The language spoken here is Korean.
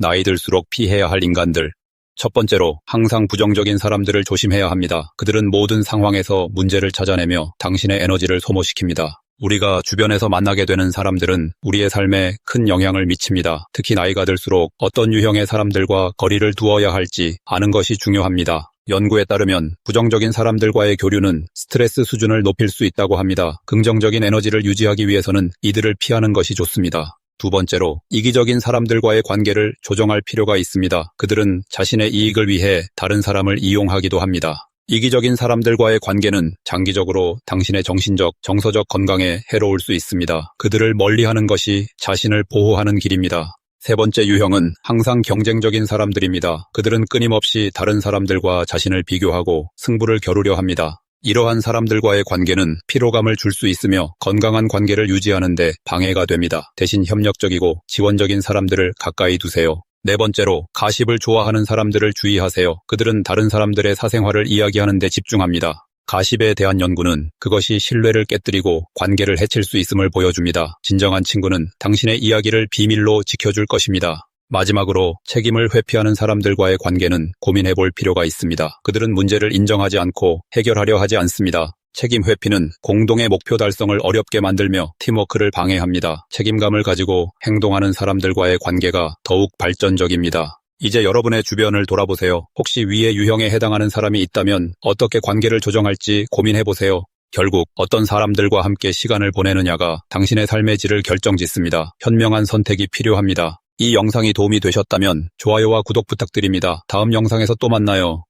나이 들수록 피해야 할 인간들. 첫 번째로 항상 부정적인 사람들을 조심해야 합니다. 그들은 모든 상황에서 문제를 찾아내며 당신의 에너지를 소모시킵니다. 우리가 주변에서 만나게 되는 사람들은 우리의 삶에 큰 영향을 미칩니다. 특히 나이가 들수록 어떤 유형의 사람들과 거리를 두어야 할지 아는 것이 중요합니다. 연구에 따르면 부정적인 사람들과의 교류는 스트레스 수준을 높일 수 있다고 합니다. 긍정적인 에너지를 유지하기 위해서는 이들을 피하는 것이 좋습니다. 두 번째로 이기적인 사람들과의 관계를 조정할 필요가 있습니다. 그들은 자신의 이익을 위해 다른 사람을 이용하기도 합니다. 이기적인 사람들과의 관계는 장기적으로 당신의 정신적, 정서적 건강에 해로울 수 있습니다. 그들을 멀리하는 것이 자신을 보호하는 길입니다. 세 번째 유형은 항상 경쟁적인 사람들입니다. 그들은 끊임없이 다른 사람들과 자신을 비교하고 승부를 겨루려 합니다. 이러한 사람들과의 관계는 피로감을 줄 수 있으며 건강한 관계를 유지하는데 방해가 됩니다. 대신 협력적이고 지원적인 사람들을 가까이 두세요. 네 번째로 가십을 좋아하는 사람들을 주의하세요. 그들은 다른 사람들의 사생활을 이야기하는 데 집중합니다. 가십에 대한 연구는 그것이 신뢰를 깨뜨리고 관계를 해칠 수 있음을 보여줍니다. 진정한 친구는 당신의 이야기를 비밀로 지켜줄 것입니다. 마지막으로 책임을 회피하는 사람들과의 관계는 고민해 볼 필요가 있습니다. 그들은 문제를 인정하지 않고 해결하려 하지 않습니다. 책임 회피는 공동의 목표 달성을 어렵게 만들며 팀워크를 방해합니다. 책임감을 가지고 행동하는 사람들과의 관계가 더욱 발전적입니다. 이제 여러분의 주변을 돌아보세요. 혹시 위의 유형에 해당하는 사람이 있다면 어떻게 관계를 조정할지 고민해 보세요. 결국 어떤 사람들과 함께 시간을 보내느냐가 당신의 삶의 질을 결정짓습니다. 현명한 선택이 필요합니다. 이 영상이 도움이 되셨다면 좋아요와 구독 부탁드립니다. 다음 영상에서 또 만나요.